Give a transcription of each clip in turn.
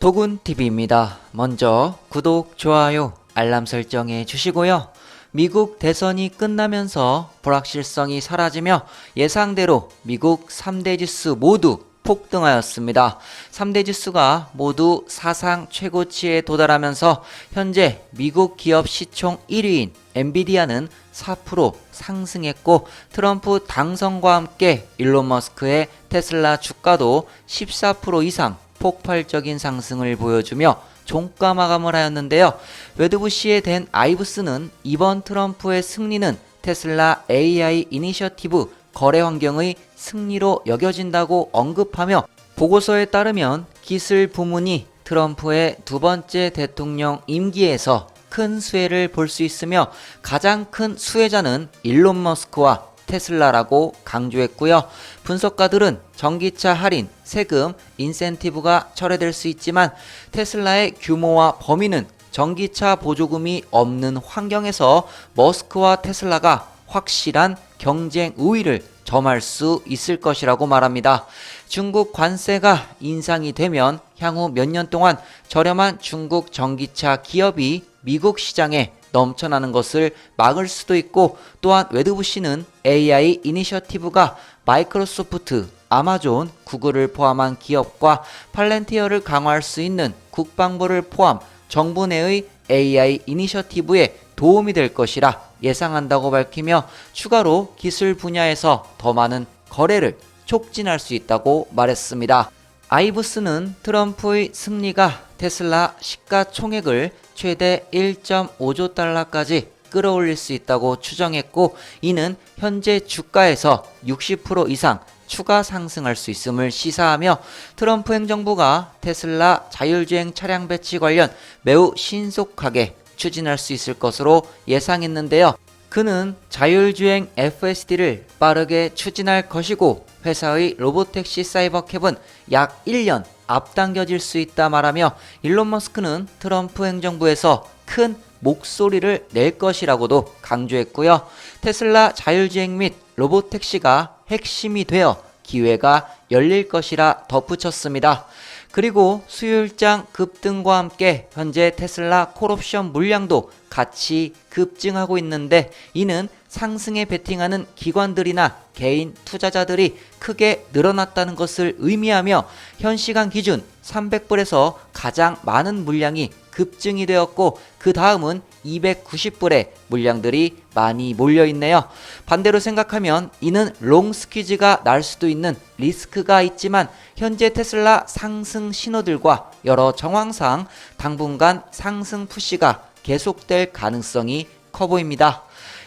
도군TV입니다. 먼저 구독, 좋아요, 알람 설정해 주시고요. 미국 대선이 끝나면서 불확실성이 사라지며 예상대로 미국 3대 지수 모두 폭등하였습니다. 3대 지수가 모두 사상 최고치에 도달하면서 현재 미국 기업 시총 1위인 엔비디아는 4% 상승했고 트럼프 당선과 함께 일론 머스크의 테슬라 주가도 14% 이상 폭발적인 상승을 보여주며 종가 마감을 하였는데요. 웨드부시에 된 아이브스는 이번 트럼프의 승리는 테슬라 AI 이니셔티브 거래 환경의 승리로 여겨진다고 언급하며 보고서에 따르면 기술 부문이 트럼프의 두 번째 대통령 임기에서 큰 수혜를 볼 수 있으며 가장 큰 수혜자는 일론 머스크와 테슬라라고 강조했고요. 분석가들은 전기차 할인, 세금, 인센티브가 철회될 수 있지만 테슬라의 규모와 범위는 전기차 보조금이 없는 환경에서 머스크와 테슬라가 확실한 경쟁 우위를 점할 수 있을 것이라고 말합니다. 중국 관세가 인상이 되면 향후 몇 년 동안 저렴한 중국 전기차 기업이 미국 시장에 넘쳐나는 것을 막을 수도 있고 또한 웨드부시는 AI 이니셔티브가 마이크로소프트, 아마존, 구글을 포함한 기업과 팔렌티어를 강화할 수 있는 국방부를 포함 정부 내의 AI 이니셔티브에 도움이 될 것이라 예상한다고 밝히며 추가로 기술 분야에서 더 많은 거래를 촉진할 수 있다고 말했습니다. 아이브스는 트럼프의 승리가 테슬라 시가총액을 최대 1.5조 달러까지 끌어올릴 수 있다고 추정했고 이는 현재 주가에서 60% 이상 추가 상승할 수 있음을 시사하며 트럼프 행정부가 테슬라 자율주행 차량 배치 관련 매우 신속하게 추진할 수 있을 것으로 예상했는데요. 그는 자율주행 FSD를 빠르게 추진할 것이고 회사의 로보택시 사이버캡은 약 1년 앞당겨질 수 있다 말하며 일론 머스크는 트럼프 행정부에서 큰 목소리를 낼 것이라고도 강조했고요. 테슬라 자율주행 및 로보택시가 핵심이 되어 기회가 열릴 것이라 덧붙였습니다. 그리고 수요일장 급등과 함께 현재 테슬라 콜옵션 물량도 같이 급증하고 있는데 이는 상승에 베팅하는 기관들이나 개인 투자자들이 크게 늘어났다는 것을 의미하며 현 시간 기준 300불에서 가장 많은 물량이 급증이 되었고 그 다음은 290불의 물량들이 많이 몰려 있네요. 반대로 생각하면 이는 롱 스퀴즈가 날 수도 있는 리스크가 있지만 현재 테슬라 상승 신호들과 여러 정황상 당분간 상승 푸시가 계속될 가능성이 커 보입니다.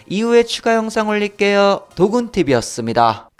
이후에 추가 영상 올릴게요. 도군TV였습니다.